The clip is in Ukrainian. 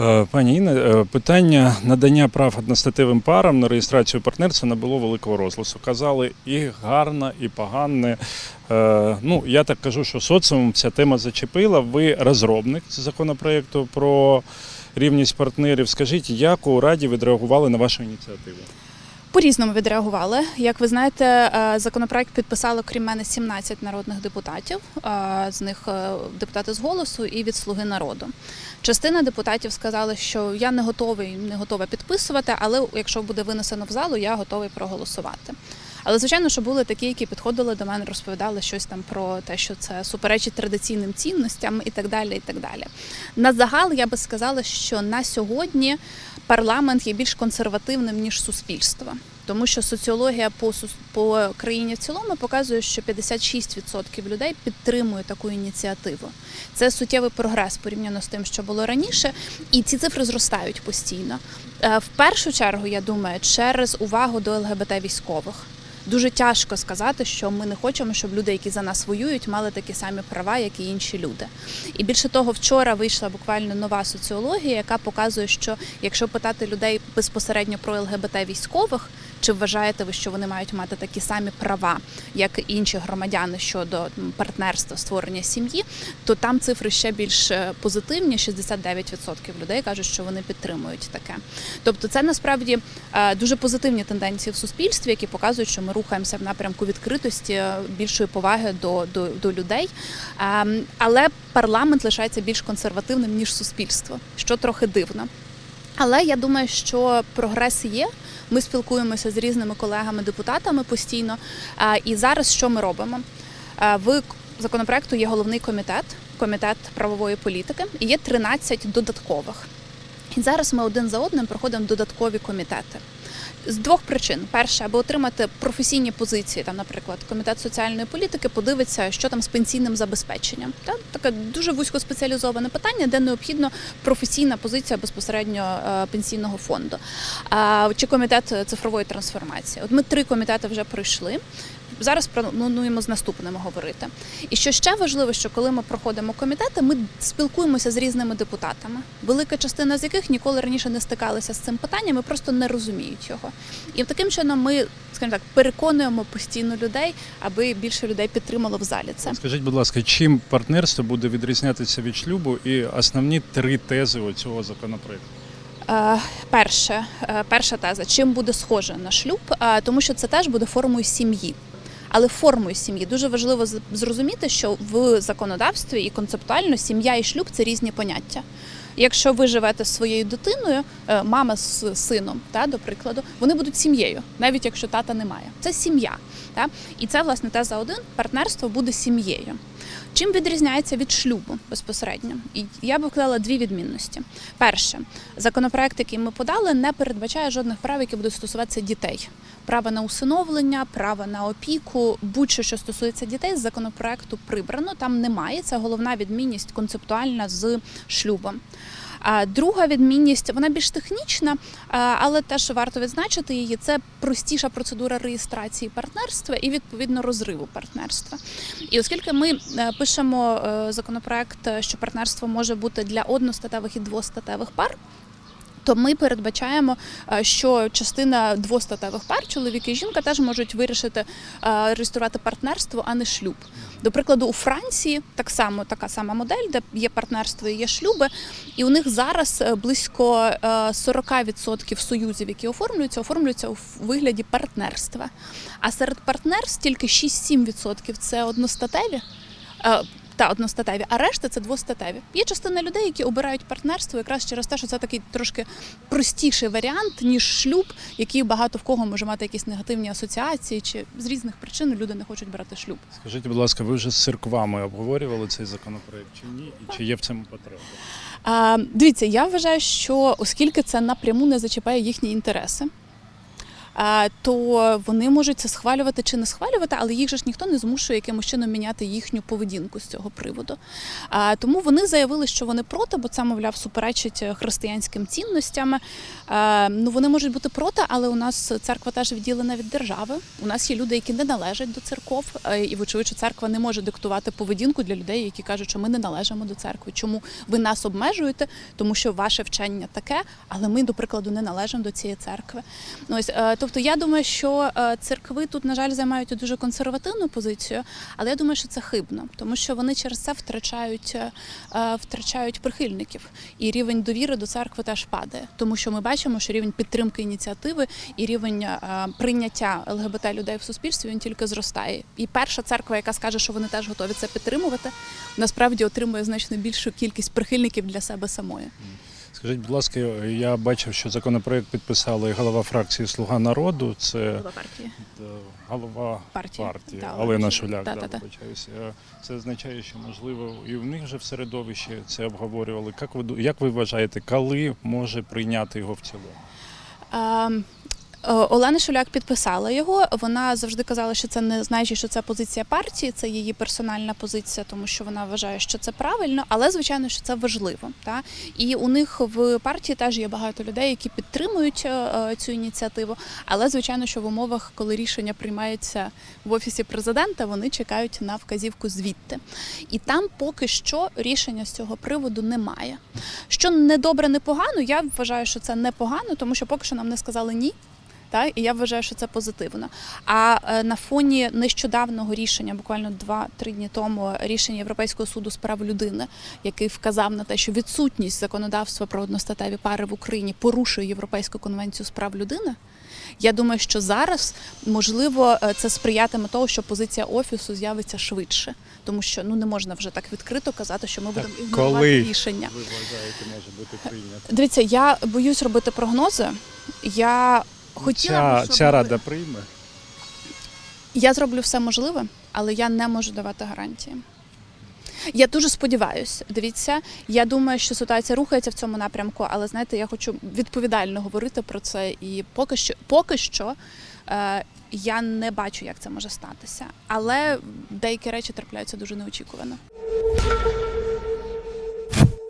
Е, Пані Інна, е, питання надання прав одностатевим парам на реєстрацію партнерства набуло великого розгласу. Казали і гарне, і погане. Е, Ну, я так кажу, що соціум ця тема зачепила. Ви розробник законопроекту про рівність партнерів. Скажіть, як у Раді відреагували на вашу ініціативу? По-різному відреагували. Як ви знаєте, е, законопроект підписало крім мене 17 народних депутатів. е, З них е, депутати з голосу і від Слуги народу. Частина депутатів сказали, що я не готовий, не готова підписувати, але якщо буде винесено в залу, я готовий проголосувати. Але звичайно, що були такі, які підходили до мене, розповідали щось там про те, що це суперечить традиційним цінностям і так далі. І так далі. На загал я би сказала, що на сьогодні парламент є більш консервативним ніж суспільство. Тому що соціологія по по країні в цілому показує, що 56% людей підтримує таку ініціативу. Це суттєвий прогрес порівняно з тим, що було раніше, і ці цифри зростають постійно. Е, В першу чергу, я думаю, через увагу до ЛГБТ військових. Дуже тяжко сказати, що ми не хочемо, щоб люди, які за нас воюють, мали такі самі права, як і інші люди. І більше того, вчора вийшла буквально нова соціологія, яка показує, що якщо питати людей безпосередньо про ЛГБТ військових, чи вважаєте ви, що вони мають мати такі самі права, як і інші громадяни щодо партнерства, створення сім'ї, то там цифри ще більш е, позитивні. 69% людей кажуть, що вони підтримують таке. Тобто, це насправді е, дуже позитивні тенденції в суспільстві, які показують, що ми рухаємося в напрямку відкритості, е, більшої поваги до, до, до людей. Ем, Але парламент лишається більш консервативним ніж суспільство, що трохи дивно. Але я думаю, що прогрес є. Ми спілкуємося з різними колегами-депутатами постійно. І зараз що ми робимо? В законопроекту є головний комітет, комітет правової політики, і є 13 додаткових. І зараз ми один за одним проходимо додаткові комітети. З двох причин: перше, аби отримати професійні позиції, там, наприклад, комітет соціальної політики подивиться, що там з пенсійним забезпеченням. Та таке дуже вузькоспеціалізоване питання, де необхідно професійна позиція безпосередньо е, пенсійного фонду. Чи комітет цифрової трансформації? От ми три комітети вже пройшли. Зараз плануємо з наступними говорити. І що ще важливо, що коли ми проходимо комітети, ми спілкуємося з різними депутатами, велика частина з яких ніколи раніше не стикалися з цим питанням, і просто не розуміють його. І таким чином ми, скажімо так, переконуємо постійно людей, аби більше людей підтримало в залі це. Скажіть, будь ласка, чим партнерство буде відрізнятися від шлюбу і основні три тези цього законопроекту? Е, Перше, е, перша теза: чим буде схоже на шлюб, Е, тому що це теж буде формою сім'ї. Але формою сім'ї дуже важливо зрозуміти, що в законодавстві і концептуально сім'я і шлюб це різні поняття. Якщо ви живете з своєю дитиною, е, мама з сином, та, до прикладу, вони будуть сім'єю, навіть якщо тата немає. Це сім'я. Та? І це, власне, теза один партнерство буде сім'єю. Чим відрізняється від шлюбу безпосередньо? І я б вклала дві відмінності. Перше, законопроект, який ми подали, не передбачає жодних прав, які будуть стосуватися дітей. Право на усиновлення, право на опіку, будь-що, що стосується дітей, з законопроекту прибрано. Там немає. Це головна відмінність концептуальна з шлюбом. Друга відмінність вона більш технічна, але теж варто відзначити її. Це простіша процедура реєстрації партнерства і відповідно розриву партнерства. І оскільки ми е, пишемо е, законопроект, е, що партнерство може бути для одностатевих і двостатевих пар. То ми передбачаємо, е, що частина двостатевих пар, чоловік і жінка, теж можуть вирішити е, реєструвати партнерство, а не шлюб. До прикладу, у Франції так само така сама модель, де є партнерство і є шлюби, і у них зараз е, близько е, 40% союзів, які оформлюються, оформлюються у вигляді партнерства. А серед партнерств тільки 6-7% це одностатеві. Та одностатеві, а решта це двостатеві. Є частина людей, які обирають партнерство якраз через те, що це такий трошки простіший варіант, ніж шлюб, який багато в кого може мати якісь негативні асоціації, чи з різних причин люди не хочуть брати шлюб. Скажіть, будь ласка, ви вже з церквами обговорювали цей законопроект чи ні? І чи є в цьому потреба? А, дивіться, я вважаю, що оскільки це напряму не зачіпає їхні інтереси. То вони можуть це схвалювати чи не схвалювати, але їх же ж ніхто не змушує якимось чином міняти їхню поведінку з цього приводу. Тому вони заявили, що вони проти, бо це, мовляв, суперечить християнським цінностям. Ну вони можуть бути проти, але у нас церква теж відділена від держави. У нас є люди, які не належать до церков, е, і вочевидь, церква не може диктувати поведінку для людей, які кажуть, що ми не належимо до церкви. Чому ви нас обмежуєте? Тому що ваше вчення таке, але ми, до прикладу, не належимо до цієї церкви. Ну, ось, е, тобто, я думаю, що е, церкви тут, на жаль, займають дуже консервативну позицію, але я думаю, що це хибно, тому що вони через це втрачають, е, е, втрачають прихильників, і рівень довіри до церкви теж падає, тому що ми бачимо, що рівень підтримки ініціативи і рівень прийняття ЛГБТ людей в суспільстві він тільки зростає. І перша церква, яка скаже, що вони теж готові це підтримувати, насправді отримує значно більшу кількість прихильників для себе самої. Скажіть, будь ласка, я бачив, що законопроект підписали голова фракції Слуга народу. Це Голова партії. голова Партії. партії Да, Олена Шуляк. Шуляк. Да, Да-да-да. Е, Це означає, що можливо і в них вже в середовищі це обговорювали. Як ви як ви вважаєте, коли може прийняти його в цілому? Ем, Олена Шуляк підписала його. Вона завжди казала, що це не значить, що це позиція партії, це її персональна позиція, тому що вона вважає, що це правильно, але звичайно, що це важливо. Та? І у них в партії теж є багато людей, які підтримують е, е, цю ініціативу. Але звичайно, що в умовах, коли рішення приймається в офісі президента, вони чекають на вказівку звідти. І там поки що рішення з цього приводу немає. Що не добре, не погано, я вважаю, що це не погано, тому що поки що нам не сказали ні. Так, і я вважаю, що це позитивно. А е, на фоні нещодавнього рішення, буквально 2-3 дні тому, рішення Європейського суду з прав людини, який вказав на те, що відсутність законодавства про одностатеві пари в Україні порушує Європейську конвенцію з прав людини. Я думаю, що зараз можливо е, це сприятиме того, що позиція офісу з'явиться швидше, тому що ну не можна вже так відкрито казати, що ми Так будемо ігнорувати рішення. ви вважаєте, може бути прийнято? Дивіться, я боюсь робити прогнози. Я хотіла ця, б, щоб ця рада прийме. Я зроблю все можливе, але я не можу давати гарантії. Я дуже сподіваюся. Дивіться, я думаю, що ситуація рухається в цьому напрямку, але знаєте, я хочу відповідально говорити про це. І поки що, поки що е, я не бачу, як це може статися. Але деякі речі трапляються дуже неочікувано.